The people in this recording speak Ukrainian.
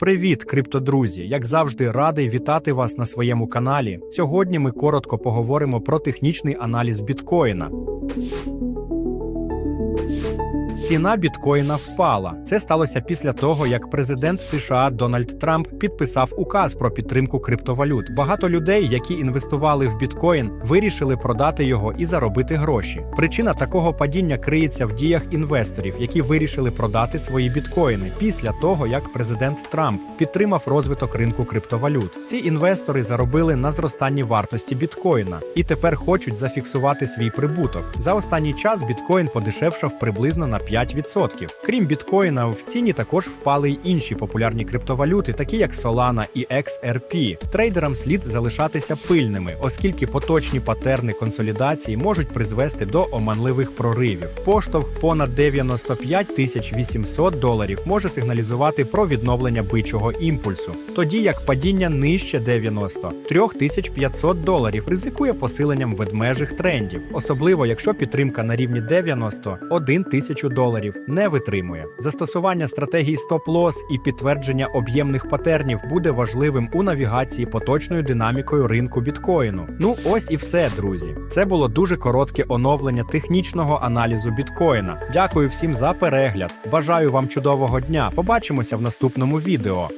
Привіт, криптодрузі! Як завжди, радий вітати вас на своєму каналі. Сьогодні ми коротко поговоримо про технічний аналіз біткоїна. Ціна біткоїна впала. Це сталося після того, як президент США Дональд Трамп підписав указ про підтримку криптовалют. Багато людей, які інвестували в біткоін, вирішили продати його і заробити гроші. Причина такого падіння криється в діях інвесторів, які вирішили продати свої біткоїни після того, як президент Трамп підтримав розвиток ринку криптовалют. Ці інвестори заробили на зростанні вартості біткоїна і тепер хочуть зафіксувати свій прибуток. За останній час біткоін подешевшав приблизно на 5%. Крім біткоїна, в ціні також впали й інші популярні криптовалюти, такі як Solana і XRP. Трейдерам слід залишатися пильними, оскільки поточні патерни консолідації можуть призвести до оманливих проривів. Поштовх понад 95 тисяч 800 доларів може сигналізувати про відновлення бичого імпульсу, тоді як падіння нижче 93 тисяч 500 доларів ризикує посиленням ведмежих трендів, особливо якщо підтримка на рівні 91 тисячу доларів не витримує. Застосування стратегії стоп-лосс і підтвердження об'ємних патернів буде важливим у навігації поточною динамікою ринку біткоїну. Ну ось і все, друзі. Це було дуже коротке оновлення технічного аналізу біткоїна. Дякую всім за перегляд. Бажаю вам чудового дня. Побачимося в наступному відео.